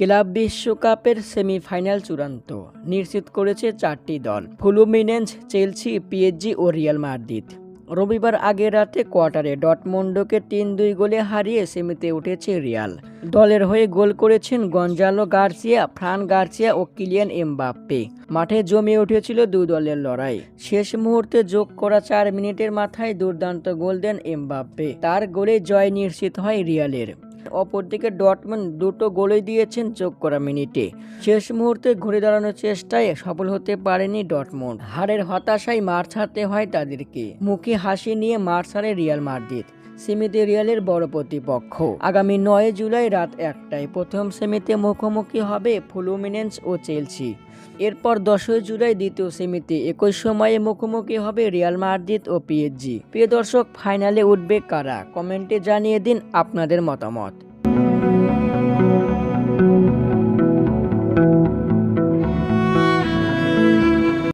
Club বিশ্বকাপের semifinal চূড়ান্ত। নিশ্চিত করেছে চারটি দল, ফ্লুমিনেন্স, চেলসি, পিএসজি ও রিয়াল মাদ্রিদ। রবিবার আগের রাতে কোয়ার্টারে ডটমন্ডোকে তিন দুই গোলে হারিয়ে সেমিতে উঠেছে রিয়াল। দলের হয়ে গোল করেছেন গঞ্জালো গার্সিয়া, ফ্রান গার্সিয়া ও কিলিয়ান এমবাপ্পে। মাঠে জমে উঠেছিল দুই দলের লড়াই। শেষ মুহূর্তে যোগ করা চার মিনিটের মাথায় দুর্দান্ত গোল দেন এমবাপ্পে। তার গোলে জয় নিশ্চিত হয় রিয়ালের। অপরদিকে ডটম্যান দুটো গোলই দিয়েছেন যোগ করা মিনিটে। শেষ মুহূর্তে ঘুরে দাঁড়ানোর চেষ্টায় সফল হতে পারেনি ডটমন্ড হারের হতাশায় মার ছাড়তে হয় তাদেরকে। মুখে হাসি নিয়ে মার ছাড়ে রিয়াল মাদ্রিদ। সেমিতে রিয়ালের বড় প্রতিপক্ষ। আগামী নয় জুলাই রাত একটায় প্রথম সেমিতে মুখোমুখি হবে ফ্লুমিনেন্স ও চেলসি। এরপর দশই জুলাই দ্বিতীয় সেমিতে একই সময়ে মুখোমুখি হবে রিয়াল মাদ্রিদ ও পিএসজি। প্রিয় দর্শক, ফাইনালে উঠবে কারা? কমেন্টে জানিয়ে দিন আপনাদের মতামত। Thank you.